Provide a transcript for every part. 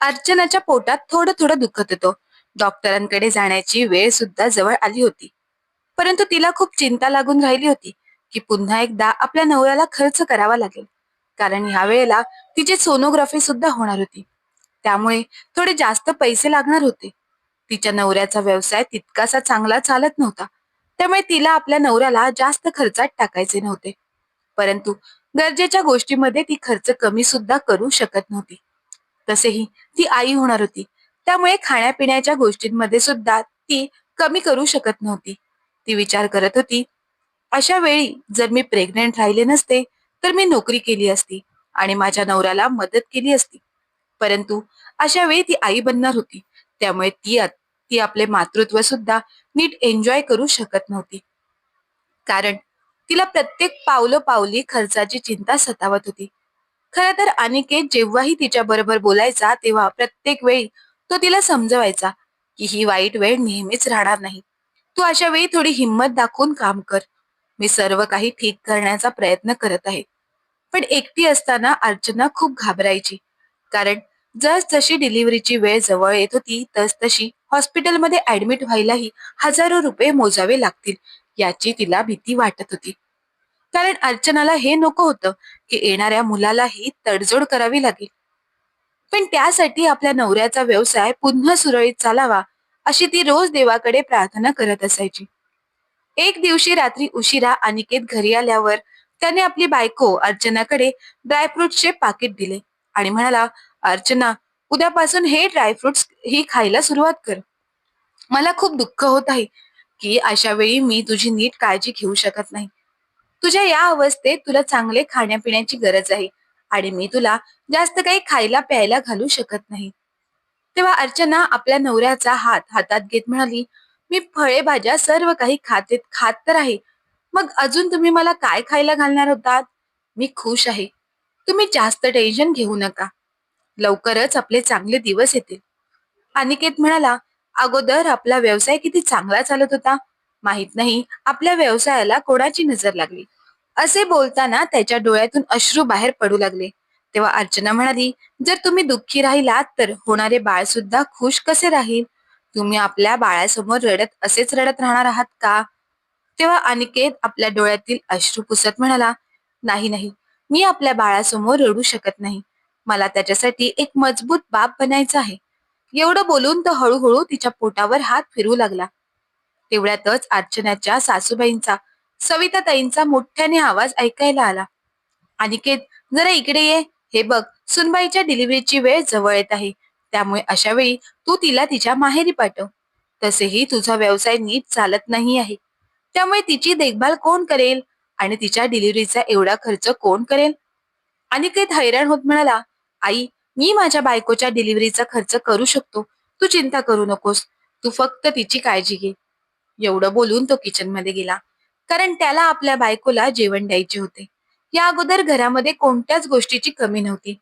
अर्चनाच्या पोटात थोडं थोडं दुखत होतं. डॉक्टरांकडे जाण्याची वेळ सुद्धा जवळ आली होती. परंतु तिला खूप चिंता लागून राहिली होती की पुन्हा एकदा आपल्या नवऱ्याला खर्च करावा लागेल. कारण ह्या वेळेला तिची सोनोग्राफी सुद्धा होणार होती. त्यामुळे थोडे जास्त पैसे लागणार होते. तिच्या नवऱ्याचा व्यवसाय तितकासा चांगला चालत नव्हता. त्यामुळे तिला आपल्या नवऱ्याला जास्त खर्चात टाकायचे नव्हते. परंतु गरजेच्या गोष्टीमध्ये ती खर्च कमी सुद्धा करू शकत नव्हती. तसेही ती आई होणार होती. त्यामुळे खाण्यापिण्याच्या गोष्टींमध्ये सुद्धा ती कमी करू शकत नव्हती. ती विचार करत होती अशा वेळी जर मी प्रेग्नेंट राहिले नसते तर मी नोकरी केली असती आणि माझ्या नवऱ्याला मदत केली असती. परंतु अशा वेळी ती आई बनणार होती. त्यामुळे ती ती आपले मातृत्व सुद्धा नीट एन्जॉय करू शकत नव्हती. कारण तिला प्रत्येक पावलं पावली खर्चाची चिंता सतावत होती. खर तर अनिकेत जेव्हाही तिच्या बरोबर बोलायचा तेव्हा प्रत्येक वेळी तो तिला समजवायचा की ही वाईट वेळ नेहमीच राहणार नाही. तू अशा वेळी थोडी हिंमत दाखवून काम कर. मी सर्व काही ठीक करण्याचा प्रयत्न करत आहे. पण एकटी असताना अर्चना खूप घाबरायची. कारण जस जशी डिलिव्हरीची वेळ जवळ येत होती तस तशी हॉस्पिटलमध्ये ऍडमिट व्हायलाही हजारो रुपये मोजावे लागतील याची तिला भीती वाटत होती. कारण अर्चनाला हे नको होतं की येणाऱ्या मुलालाही तडजोड करावी लागेल. पण त्यासाठी आपल्या नवऱ्याचा व्यवसाय पुन्हा सुरळीत चालावा अशी ती रोज देवाकडे प्रार्थना करत असायची. एक दिवशी रात्री उशिरा अनिकेत घरी आल्यावर त्याने आपली बायको अर्चनाकडे ड्रायफ्रुट्सचे पाकिट दिले आणि म्हणाला अर्चना उद्यापासून हे ड्रायफ्रुट्स ही खायला सुरुवात कर. मला खूप दुःख होत आहे की अशा वेळी मी तुझी नीट काळजी घेऊ शकत नाही. तुझ्या या अवस्थेत तुला चांगले खाण्यापिण्याची गरज आहे आणि मी तुला जास्त काही खायला प्यायला घालू शकत नाही. तेव्हा अर्चना आपल्या नवऱ्याचा हात हातात घेत म्हणाली मी फळे भाज्या सर्व काही खाते खात तर आहे. मग अजून तुम्ही मला काय खायला घालणार होतात? मी खुश आहे. तुम्ही जास्त टेन्शन घेऊ नका. लवकरच आपले चांगले दिवस येतील. अनिकेत म्हणाला अगोदर आपला व्यवसाय किती चांगला चालत होता? माहीत नाही आपल्या व्यवसायाला कोणाची नजर लागली? असे बोलताना त्याच्या डोळ्यातून अश्रू बाहेर पडू लागले. तेव्हा अर्चना म्हणाली जर तुम्ही दुःखी राहिलात तर होणारे बाळ सुद्धा खुश कसे राहील? तुम्ही आपल्या बाळासमोर रडत असेच रडत राहणार आहात का? तेव्हा अनिकेत आपल्या डोळ्यातील अश्रू पुसत म्हणाला नाही नाही मी आपल्या बाळासमोर रडू शकत नाही. मला त्याच्यासाठी एक मजबूत बाप बनायचा आहे. एवढं बोलून तो हळूहळू तिच्या पोटावर हात फिरू लागला. तेवढ्यातच अर्चनाच्या सासूबाईंचा सविता ताईंचा मोठ्याने आवाज ऐकायला आला. अनिकेत जरा इकडे ये. हे बघ सुनबाईच्या डिलिव्हरीची वेळ जवळ येत आहे. त्यामुळे अशा वेळी तू तिला तिच्या माहेरी पाठव. तसेही तुझा व्यवसाय नीट चालत नाही आहे. त्यामुळे तिची देखभाल कोण करेल? आणि तिच्या डिलिव्हरीचा एवढा खर्च कोण करेल? अनिकेत हैराण होत म्हणाला आई मी माझ्या बायकोच्या डिलिव्हरीचा खर्च करू शकतो. तू चिंता करू नकोस. तू फक्त तिची काळजी घे. एवढं बोलून तो किचनमध्ये गेला. कारण त्याला आपल्या बायकोला जेवण द्यायचे होते. या अगोदर घरामध्ये कोणत्याच गोष्टीची कमी नव्हती.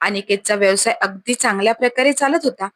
अनिकेतचा व्यवसाय अगदी चांगल्या प्रकारे चालत होता.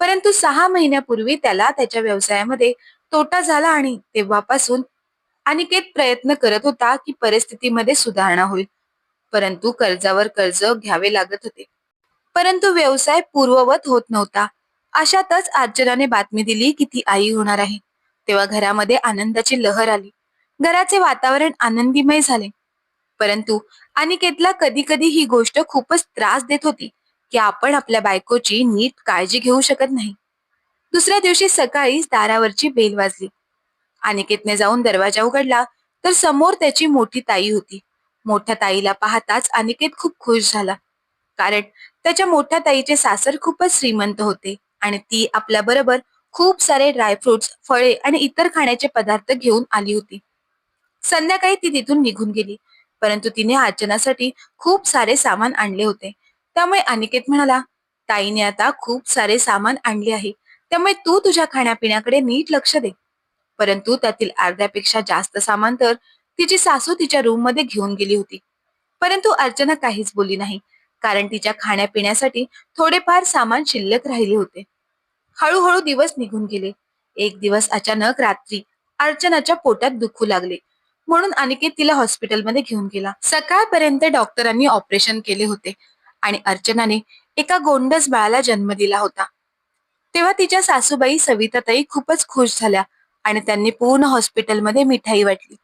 परंतु सहा महिन्यापूर्वी त्याला त्याच्या व्यवसायामध्ये तोटा झाला आणि तेव्हापासून अनिकेत प्रयत्न करत होता की परिस्थितीमध्ये सुधारणा होईल. परंतु कर्जावर कर्ज घ्यावे लागत होते. परंतु व्यवसाय पूर्ववत होत नव्हता. अशातच अर्चनाने बातमी दिली की ती आई होणार आहे. तेव्हा घरामध्ये आनंदाची लहर आली. घराचे वातावरण आनंदीमय झाले. परंतु अनिकेतला कधी कधी ही गोष्ट खूपच त्रास देत होती की आपण आपल्या बायकोची नीट काळजी घेऊ शकत नाही. दुसऱ्या दिवशी सकाळीच दारावरची बेल वाजली. अनिकेतने जाऊन दरवाजा उघडला तर समोर त्याची मोठी ताई होती. मोठ्या ताईला पाहताच अनिकेत खूप खुश झाला. कारण त्याच्या मोठ्या ताईचे सासर खूपच श्रीमंत होते आणि ती आपल्या बरोबर खूप सारे ड्रायफ्रुट्स फळे आणि इतर खाण्याचे पदार्थ घेऊन आली होती. संध्याकाळी ती तिथून निघून गेली. परंतु तिने अर्चनासाठी खूप सारे सामान आणले होते. त्यामुळे अनिकेत म्हणाला ताईने आता खूप सारे सामान आणले आहे. त्यामुळे तू तुझ्या खाण्यापिण्याकडे नीट लक्ष दे. परंतु त्यातील अर्ध्यापेक्षा जास्त सामान तर तिची सासू तिच्या रूममध्ये घेऊन गेली होती. परंतु अर्चना काहीच बोलली नाही कारण तिच्या खाण्यापिण्यासाठी थोडेफार सामान शिल्लक राहिले होते. हळूहळू दिवस निघून गेले. एक दिवस अचानक रात्री अर्चनाच्या पोटात दुखू लागले. म्हणून अनिकेत तिला हॉस्पिटलमध्ये घेऊन गेला. सकाळपर्यंत डॉक्टरांनी ऑपरेशन केले होते आणि अर्चनाने एका गोंडस बाळाला जन्म दिला होता. तेव्हा तिच्या सासूबाई सविताताई खूपच खुश झाल्या आणि त्यांनी पूर्ण हॉस्पिटलमध्ये मिठाई वाटली.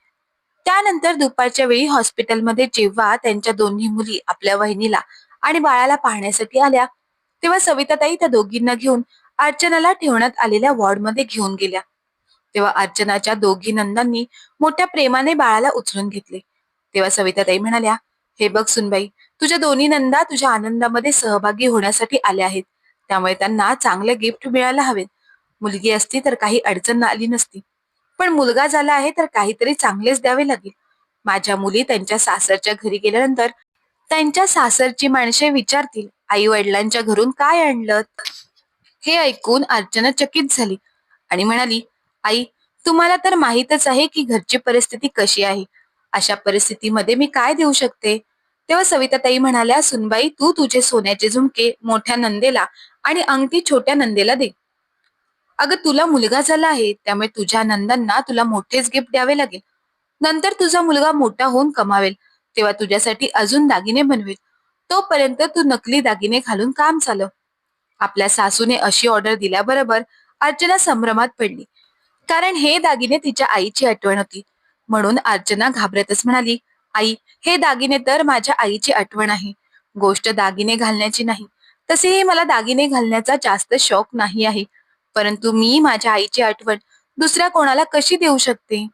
त्यानंतर दुपारच्या वेळी हॉस्पिटलमध्ये जेव्हा त्यांच्या दोन्ही मुली आपल्या वहिनीला आणि बाळाला पाहण्यासाठी आल्या तेव्हा सविताताई त्या दोघींना घेऊन अर्चनाला ठेवण्यात आलेल्या वॉर्डमध्ये घेऊन गेल्या. तेव्हा अर्चनाच्या दोघी नंदांनी मोठ्या प्रेमाने बाळाला उचलून घेतले. तेव्हा सविताताई म्हणाल्या हे बघ सुनबाई तुझ्या दोन्ही नंदा तुझ्या आनंदामध्ये सहभागी होण्यासाठी आल्या आहेत. त्यामुळे त्यांना चांगले गिफ्ट मिळायला हवेत. मुलगी असती तर काही अडचण आली नसती. पण मुलगा झाला आहे तर काहीतरी चांगलेच द्यावे लागेल. माझ्या मुली त्यांच्या सासरच्या घरी गेल्यानंतर त्यांच्या सासरची माणसे विचारतील आई वडिलांच्या घरून काय आणलं हे ऐकून अर्चना चकित झाली आणि म्हणाली आई तुम्हाला तर माहीतच आहे की घरची परिस्थिती कशी आहे. अशा परिस्थितीमध्ये मी काय देऊ शकते? तेव्हा सविताताई म्हणाल्या सुनबाई तू तुझे सोन्याचे झुमके मोठ्या नंदेला आणि अंगठी छोट्या नंदेला दे. अगं तुला मुलगा झाला आहे त्यामुळे तुझ्या नंदांना तुला मोठेच गिफ्ट द्यावे लागेल. नंतर तुझा मुलगा मोठा होऊन कमावेल. तेव्हा तुझ्यासाठी अजून दागिने बनवेल. तोपर्यंत तू नकली दागिने घालून काम चालव. आपल्या सासूने अशी ऑर्डर दिल्याबरोबर अर्चना संभ्रमात पडली. कारण हे दागिने तिच्या आईची आठवण होती. म्हणून अर्चना घाबरतच म्हणाली आई हे दागिने तर माझ्या आईची आठवण आहे. गोष्ट दागिने घालण्याची नाही. तसेही मला दागिने घालण्याचा जास्त शौक नाही आहे. परंतु मी माझ्या आईची आठवण दुसऱ्या कोणाला कशी देऊ शकते?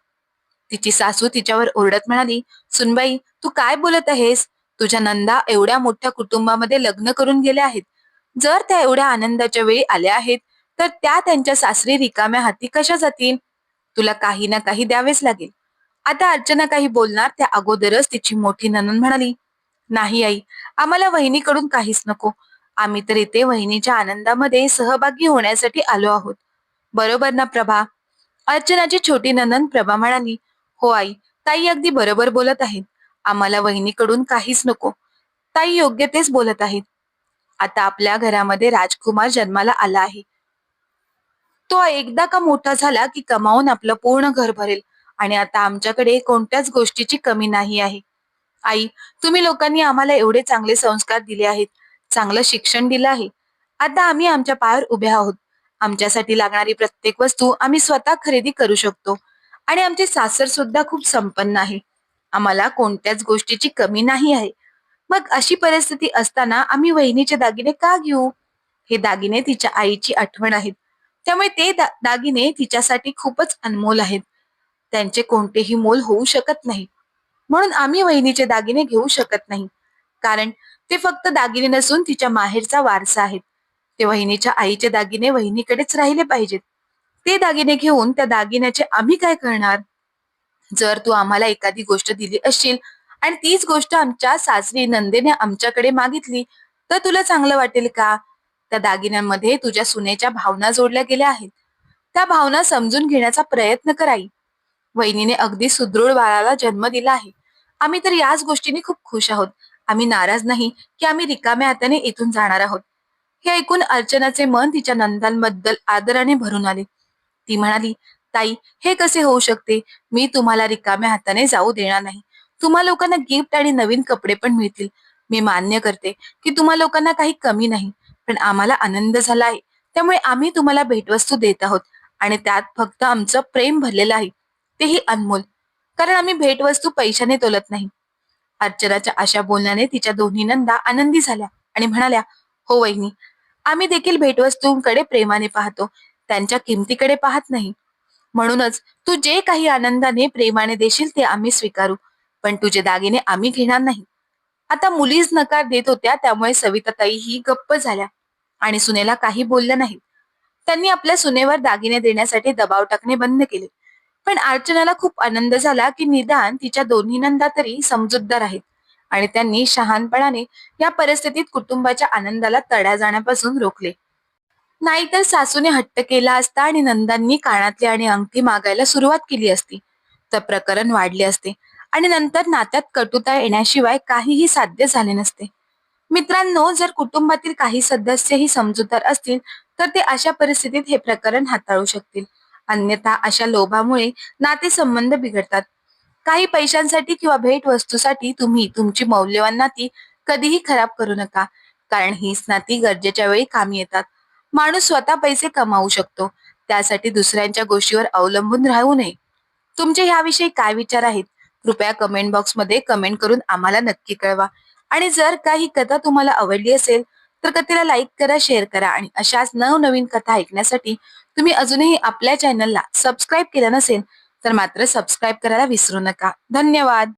तिची सासू तिच्यावर ओरडत म्हणाली सुनबाई तू काय बोलत आहेस? तुझ्या नंदा एवढ्या मोठ्या कुटुंबामध्ये लग्न करून गेल्या आहेत. जर त्या एवढ्या आनंदाच्या वेळी आल्या आहेत तर त्या त्यांच्या सासरी रिकाम्या हाती कशा जातील? तुला काही ना काही द्यावेच लागेल. आता अर्चना काही बोलणार त्या अगोदरच तिची मोठी ननन म्हणाली नाही आई आम्हाला वहिनीकडून काहीच नको. आम्ही तर इथे वहिनीच्या आनंदामध्ये सहभागी होण्यासाठी आलो आहोत. बरोबर ना प्रभा. अर्चनाची छोटी ननन प्रभा म्हणाली हो आई ताई अगदी बरोबर बोलत आहेत. आम्हाला वहिनीकडून काहीच नको. ताई योग्य तेच बोलत आहेत. आता आपल्या घरामध्ये राजकुमार जन्माला आला आहे. तो एकदा का मोठा झाला की कमावून आपलं पूर्ण घर भरेल. आणि आता आमच्याकडे कोणत्याच गोष्टीची कमी नाही आहे. आई तुम्ही लोकांनी आम्हाला एवढे चांगले संस्कार दिले आहेत. चांगलं शिक्षण दिलं आहे. आता आम्ही आमच्या पायावर उभे आहोत. आमच्यासाठी लागणारी प्रत्येक वस्तू आम्ही स्वतः खरेदी करू शकतो. आणि आमचे सासर सुद्धा खूप संपन्न आहे. आम्हाला कोणत्याच गोष्टीची कमी नाही आहे. मग अशी परिस्थिती असताना आम्ही वहिनीचे दागिने का घेऊ? हे दागिने तिच्या आईची आठवण आहेत. त्यामुळे ते दा- दागिने तिच्यासाठी खूपच अनमोल आहेत. त्यांचे कोणतेही मोल होऊ शकत नाही. म्हणून आम्ही वहिनीचे दागिने घेऊ शकत नाही. कारण ते फक्त दागिने नसून तिच्या माहेरचा वारसा आहेत. ते वहिनीच्या आईचे दागिने वहिनीकडेच राहिले पाहिजेत. ते दागिने घेऊन त्या दागिन्याचे आम्ही काय करणार? जर तू आम्हाला एखादी गोष्ट दिली असशील आणि तीच गोष्ट आमच्या सासरी नंदेने आमच्याकडे मागितली तर तुला चांगलं वाटेल का? त्या दागिन्यांमध्ये तुझ्या सुनेच्या भावना जोडल्या गेल्या आहेत. त्या भावना समजून घेण्याचा प्रयत्न कराई वहिनीने अगदी सुदृढ बाळाला जन्म दिला आहे. आम्ही तर याच गोष्टीने खूप खुश आहोत. आम्ही नाराज नाही की आम्ही रिकाम्या हाताने इथून जाणार आहोत. हे ऐकून अर्चनाचे मन तिच्या नंदांबद्दल आदराने भरून आले. ती म्हणाली ताई हे कसे होऊ शकते? मी तुम्हाला रिकाम्या हाताने जाऊ देणार नाही. तुम्हा लोकांना गिफ्ट आणि नवीन कपडे पण मिळतील. मी मान्य करते की तुम्हा लोकांना काही कमी नाही. पण आम्हाला आनंद झाला आहे त्यामुळे आम्ही तुम्हाला भेटवस्तू देत आहोत. आणि त्यात फक्त आमचं प्रेम भरलेलं आहे. तेही अनमोल. कारण आम्ही भेटवस्तू पैशाने तोलत नाही. अर्चनाच्या अशा बोलण्याने तिच्या दोन्ही नंदा आनंदी झाल्या आणि म्हणाल्या हो वहिनी आम्ही देखील भेटवस्तूंकडे प्रेमाने पाहतो. त्यांच्या किमतीकडे पाहत नाही. म्हणूनच तू जे काही आनंदाने प्रेमाने देशील ते आम्ही स्वीकारू. पण तुझे दागिने आम्ही घेणार नाही. आता मुलीच नकार देत होत्या त्यामुळे सविताताई ही गप्प झाल्या. आणि सुनेला काही बोलल्या नाहीत. त्यांनी आपल्या सुनेवर दागिने देण्यासाठी दबाव टाकणे बंद केले. पण अर्चनाला खूप आनंद झाला की निदान तिच्या दोन्ही नंदा तरी समजूतदार आहेत. आणि त्यांनी शहाणपणाने या परिस्थितीत कुटुंबाच्या आनंदाला तड्या जाण्यापासून रोखले. नाहीतर सासूने हट्ट केला असता आणि नंदांनी कानातले आणि अंगठी मागायला सुरुवात केली असती. तर प्रकरण वाढले असते. आणि नंतर नात्यात कटुता येण्याशिवाय काहीही साध्य झाले नसते. मित्रांनो जर कुटुंबातील काही सदस्यही समजूतदार असतील तर ते अशा परिस्थितीत हे प्रकरण हाताळू शकतील. अन्यथा अशा लोभामुळे नातेसंबंध बिघडतात. काही पैशांसाठी किंवा भेट वस्तूसाठी तुम्ही तुमची मौल्यवान नाती कधीही खराब करू नका कारण हीच नाती गरजेच्या वेळी कामी येतात. माणूस स्वतः पैसे कमावू शकतो. त्यासाठी दुसऱ्यांच्या गोष्टीवर अवलंबून राहू नये. तुमचे ह्याविषयी काय विचार आहेत? कृपया कमेंट बॉक्समध्ये कमेंट करून आम्हाला नक्की कळवा. आणि जर काही कथा तुम्हाला आवडली असेल तर कथेला लाईक करा शेअर करा आणि अशाच नवनवीन कथा ऐकण्यासाठी तुम्ही अजूनही आपल्या चॅनलला सबस्क्राईब केलं नसेल तर मात्र सबस्क्राईब करायला विसरू नका. धन्यवाद!